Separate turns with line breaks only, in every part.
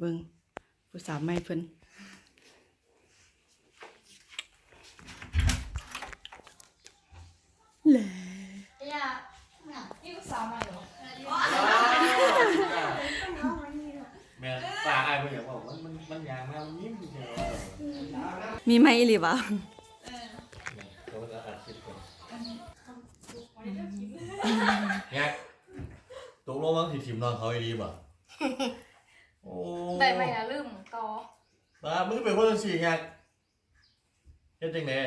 เบิ่งผู้สาวใหม่เพิ่นแหละ
อย่านี่ลูกสาวใหม่เหรอ
แม่ตาไอ้เพิ่นอยากบอกมันมันมันยางมากมันยิ้มเฉย
มีไหมอีหลีบ่
ๆเขาจะอัดคลิปก่อนเนี่ยตกลงว่าสิทีมนอนเขาอีดีบ่ โอ้
ได้ไหมนะลืมต่อ
ตามึงเป็นคนสี่ไงเฮ็ดจังได๋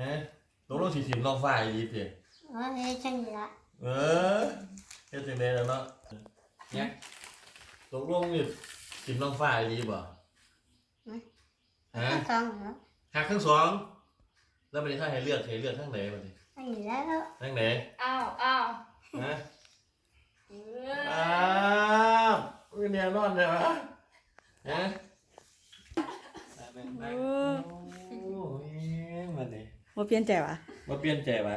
ฮะตกลงสิทีมน้องฟ้าอีดีติ
อ๋อเฮ้ยจังละ
เออเฮ็ดจังได๋แล้วเนาะเนี่ยตกลงนี่ทีมน้องฟ้าอีดีบ่ฮะ
สองเหรอ
หักทั้งสองแล้วมันจะให้เลือกให้เลือกทั้งไหนมันดิ
อันนี้แล้ว
ทั้งไหน
อ้าวอ้าว
ฮะ
เออ
อ้าวอุ้ยเนี่ยนอนเลยวะฮะโอ้ยมันดิ
บ่เปลี่ยนใจวะ
มาเปลี่ยนใจวะ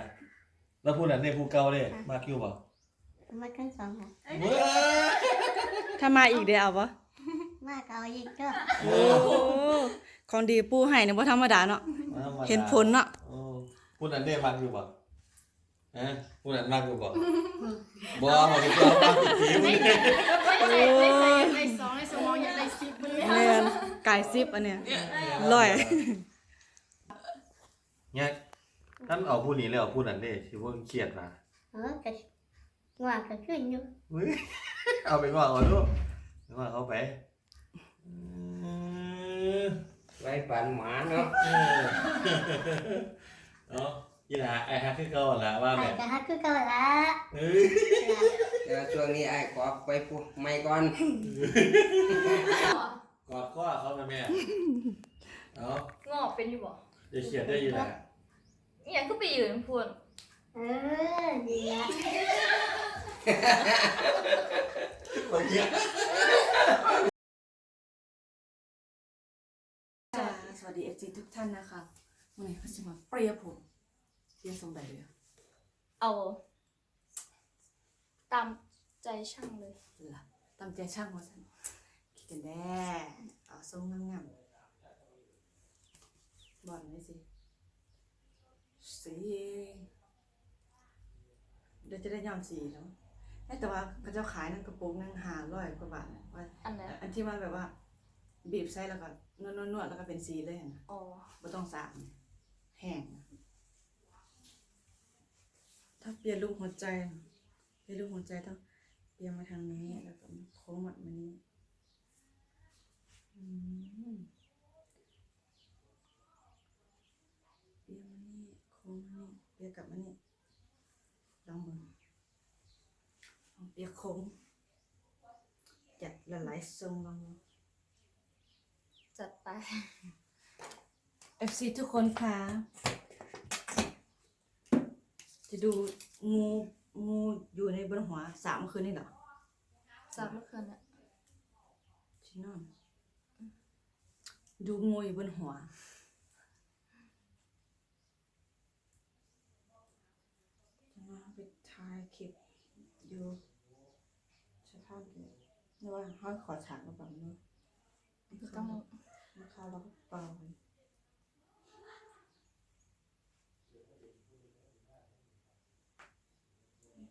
แล้วพูดนั้นเนี่ยผู้เก่าเลยมากคิวบ่
มากันสองค่ะ
เว้ย
ถ้ามาอีกเด้เอาบ่
มากเอาอีกก็
โอ้
โอ้ของดีปู่ให้เนี่ยบ่ธรรมดาเนาะเห็นผลเนาะ
โอ้พูดนั้นเนี่ยมากคิวบ่ฮะพูดนั้นมากคิวบ่บ่หมดที่เรามากคิวผีมึงเนี่ย
ไม่ใช่ไม่ใช่ไม่สองในสมองอยากได้สิบมึงเลย
แม่นกายซิบอันเนี้ยร้อย
เนี่ยท่านเอาผู้นี้เลยเอาผู้นั้นเด้สิว่าเครียดนะ
เออก็ง่วงก็ขึ้นอยู่
เฮ้ยเอาไปก่อนก่อนลูกไปก่อนเขาไปอืม
ไว้ปันหมาเนาะ
เออเนาะยี่หล่าไอ้ฮักคือเก่าหั่นละว่า
ไอ้
แม่
ก็ฮักคือเก่าละ
เอ้ย
เดี๋ยวช่วงนี้ไอ้ขอไปพูดไม่ก่อน
กอดข้อเขาไปแม่เนาะ
งอกเป็นอยู่บ่
จะเขียนได้ยี่หล่า
นี่ยังก็ไปยืนพูด
เออดีละ
เมื่อกี้
จ้าสวัสดี FC ทุกท่านนะคะวันนี้เขาจะมาเปรียผมเปรียทรงใดเลยอะ
เอา ตามใจช่างเลย
ล่ะตามใจช่างว่าซั่นคิดกันแด้เอาทรงงามๆบอลเลยสิ สีเดี๋ยวจะได้ย้อมสีแล้วเอ้ยแต่ว่าเขาเจ้าขายนั่นกระโปรงนั่งหาร้อยกว่าบาทนะว่า
อันนั้น
อันที่มันแบบว่า บีบใส่แล้วก็นวดนวดนวดแล้วก็เป็นสีเลยนะ
อ๋อ
ไม่ต้องสระนะแห้งนะถ้าเปลี่ยนรูปหัวใจนะเปลี่ยนรูปหัวใจต้องเปลี่ยนมาทางนี้แล้วก็โค้งมามานี้อืมเปลี่ยนมานี่โค้งมานี่ เปลี่ยนกลับมานี่ลองมือลองเปลี่ยนโค้งจัดหลายๆทรงลองดู
จัดไป
FC ทุกคนคะจะดูงูงูอยู่ในบนหัวสามคืนนี่เหรอ
สามเมื่อคืนอะ
ชินอนดูงูอยู่บนหัวจะมา ไปถ่ายคลิปอยู่สภาพเลยนี่ว่าห้อยขอฉากมาแบบนี้
คือต้อง
มาเข้าแล้วก็เปล่า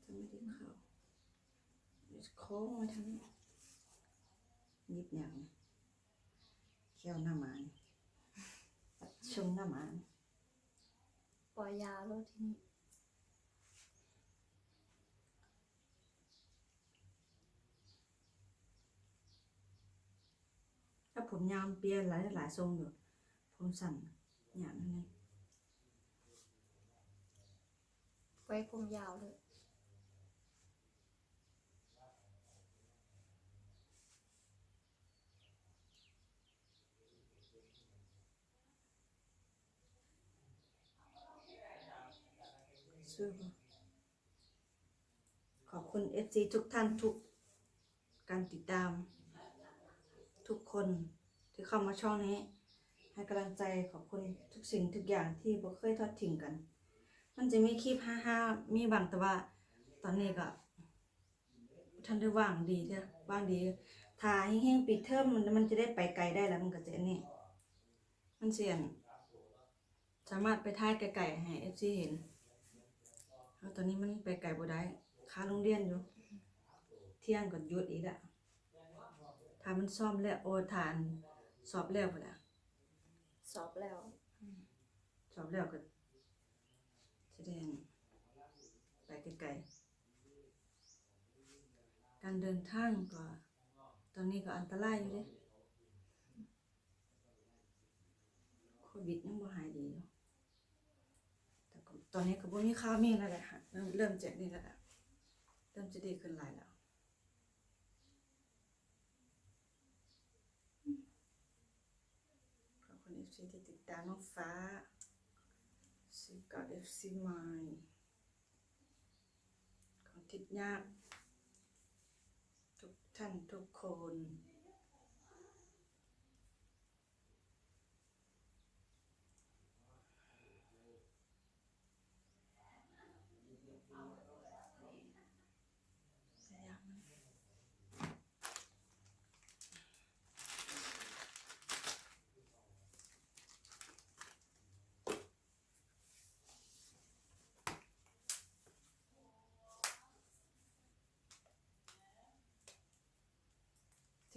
จะไม่ได้เข้าโค้งมาทางยิบอย่างเขี้ยวหน้ามานชงหน้ามาน
ปล่อยยาแล้วทีนี้
ผมยาวเปลี่ยนหลายหลายทรงอยู่ ผมสั่นอย่างนั้นเลย
ไว้ผมยาวเลย
ซื้อบ่ขอบคุณ FC ทุกท่านทุกการติดตาม ทุกคน ที่เข้ามาช่องนี้ ให้กำลังใจขอบคุณทุกสิ่งทุกอย่างที่บ่เคยทอดทิ้งกัน มันจะมีคลิปฮ่าๆมีบางแต่ว่า ตอนนี้ก็ท่านได้ว่างดีเด้อว่างดีถ้าแห้งๆปิดเทอมมันมันจะได้ไปไกลได้แล้วมันก็จะนี่มันเสี่ยงสามารถไปท่ายไกลๆให้ FC เห็นแล้วตอนนี้มันไปไกลบ่ได้ค้าโรงเรียนอยู่ เที่ยงก็หยุดอีกละถ้ามันซ่อมแล้วโอทาน สอบแล้วพุ่นน่ะ
สอบแล้ว
สอบแล้วก็แสดงไปไกลๆการเดินทางก็ ตอนนี้ก็อันตรายอยู่เด้โควิดยังบ่หายดีอยู่แต่ก็ตอนนี้ก็บ่มีข่าวมีแล้วแหละค่ะเริ่มเริ่มจะนี่แล้วล่ะเริ่มจะดีขึ้นหลายแล้ว ขอบคุณ FC ที่ติดตามน้องฟ้าสิกับ FC ใหม่ของทิดยาก ทุกท่านทุกคน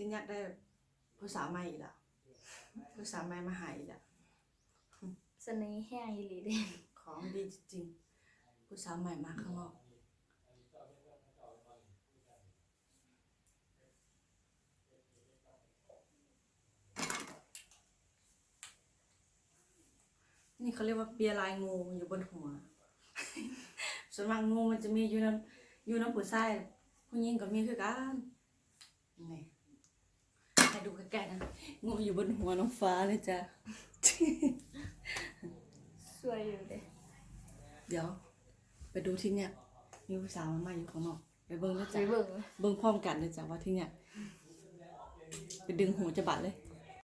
ที่อยากได้ผู้สาวใหม่อีกแล้วผู้สาวใหม่มาหาอีกแล้ว
เสน่ห์แห้งอีหลีเด้
ของดีจริงๆผู้สาวใหม่มาข้างนอกนี่เขาเรียกว่าเปียลายงูอยู่บนหัว ส่วนมากงูมันจะมีอยู่น้ำอยู่น้ำผู้ชายผู้หญิงก็มีคือกันนี่ให้ ดูใกล้ๆนะงูอยู่บนหัวน้องฟ้าเลยจ้ะ
สวยอยู่เด้
เดี๋ยว ไปดูที่เนี่ย มีผู้สาวมาใหม่อยู่ข้างนอก ไปเบิ้งนะ
ไป
จ๊ะ
เบิ่ง
เบิ้งพร้อมกันเลยจ้ะว่าที่เนี่ย ไปดึงหูจะบาดเลย